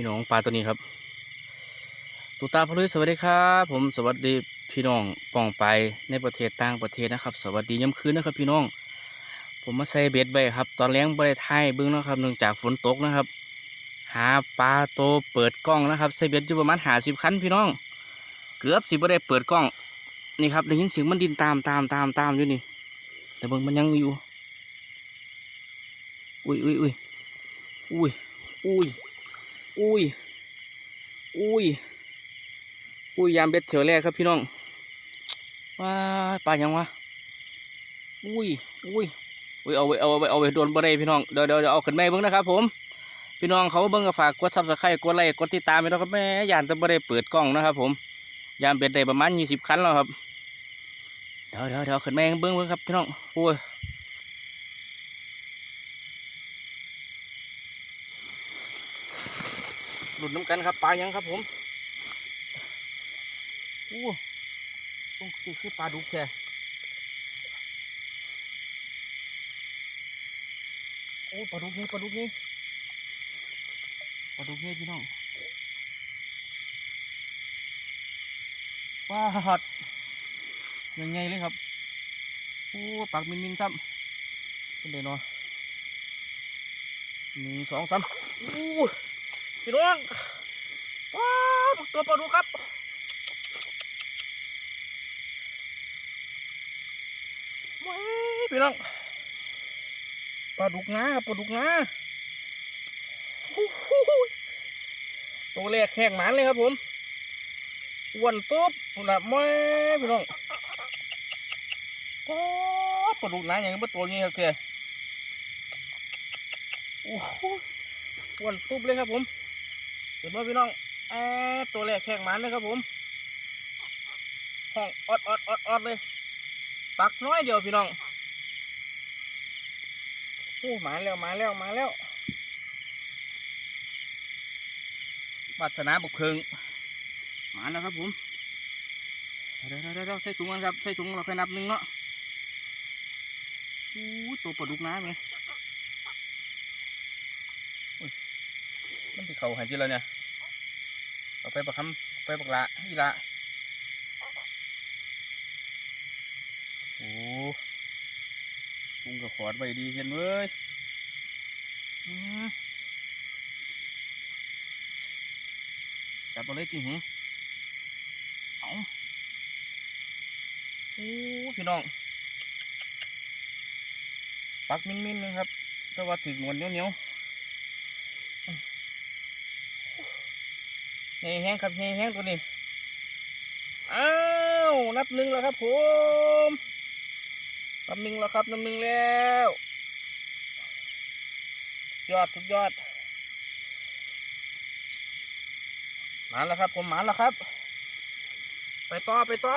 พี่น้องปลาตัวนี้ครับตูตาพลุยสวัสดีครับ ผมสวัสดีพี่น้องป่องไปในประเทศต่างประเทศนะครับ สวัสดีย้ำคืนนะครับ พี่น้อง ผมมาใส่เบ็ดไว้ครับ ตอนแรงบริไทยเบิ้งนาะครับเนื่องจากฝนตกนะครับ หาปลาโตเปิดกล้องนะครับใส่เบ็ดอยู่ประมาณหาสิบคันพี่น้อง เกือบสิบ่ได้เปิดกล้องนี่ครับได้ยินเสียงมันดินตามตามตามตามอยู่นี่ แต่เบิ่งมันยังอยู่ อุ้ยอุ้ยอุ้ยอุ้ยอุ้ย อุ้ย อุ้ย อุ้ยยามเบ็ดเถียวแรกครับพี่น้องว้าปลายังวะ อุ้ย อุ้ย อุ้ยเอาไว้เอาไว้เอาไว้โดนบ่ได้พี่น้อง เดี๋ยวเดี๋ยวเดี๋ยวเอาขึ้นแมาให้เบิ่งนะครับ ผม พี่น้องเขาเบิ่งก็ฝากกดซับสไครต์กดไลค์กดติดตามไปนะครับแม่ยานจะบ่ได้เปิดกล้องนะครับ ผม ยามเบ็ดได้ประมาณยี่สิบคันแล้วครับ เดี๋ยวเดี๋ยวเดี๋ยวขึ้นแมาให้เบิ่งเบิ่งครับพี่น้องโอ้ย หลุดน้ำกันครับปลายังครับผมอู้ต้องคือปลาดุกแค่โอ้ปลาดุกนี่ปลาดุกนี่ปลาดุกนี่พี่น้องว้าหัดยังไงเลยครับโอ้ปากมินมินซ้ำเป็นไงเนาะหนึ่งสองสามอู้ องว้าวตัวปลาดุกครับว้ยพี่น้องปลาดุกงาครับปลาดุกงาฮู้ฮู้ฮู้ตัวแรกแข่งหมันเลยครับผมอ้วนตุ๊บพุ่นละม่พี่น้องป๊าดปลาดุกนาอย่างนี้เป็นตัวนี้ครับแกโอ้โอ้วนตุ๊บเลยครับผม เห็นไหมพี่น้องแอตัวแรกแข่งมันเลยครับผมห้องออดออดออดออดเลย ปักน้อยเดียวพี่น้องโอ้มาแล้วมาแล้วมาแล้วบัตรนาบุกเพิงมาแล้วครับผมเดี๋ยวเดี๋ยวเดี๋ยวใส่ถุงกันครับใส่ถุงเราค่อยนับหนึ่งเนาะอู้ตัวปลาดุกน้ำไงอุ้ย มันที่เขาหายจีแล้วเนี่ยเอาไปประคำไปประละอีละโอ้กุ้งกับขอดไว้ดีเห็นเว้ยจับเอาเลยจริงหือเอาโอ้พี่น้องปักมิ้นๆนะครับแต่ว่าถึงหนวเหนียวๆ แห้งแห้งครับแห้งแห้งตัวนี้ อ้าว นับหนึ่งแล้วครับผม นับหนึ่งแล้วครับ นับหนึ่งแล้ว ยอดทุกยอด มาแล้วครับผมมาแล้วครับ ไปต่อไปต่อ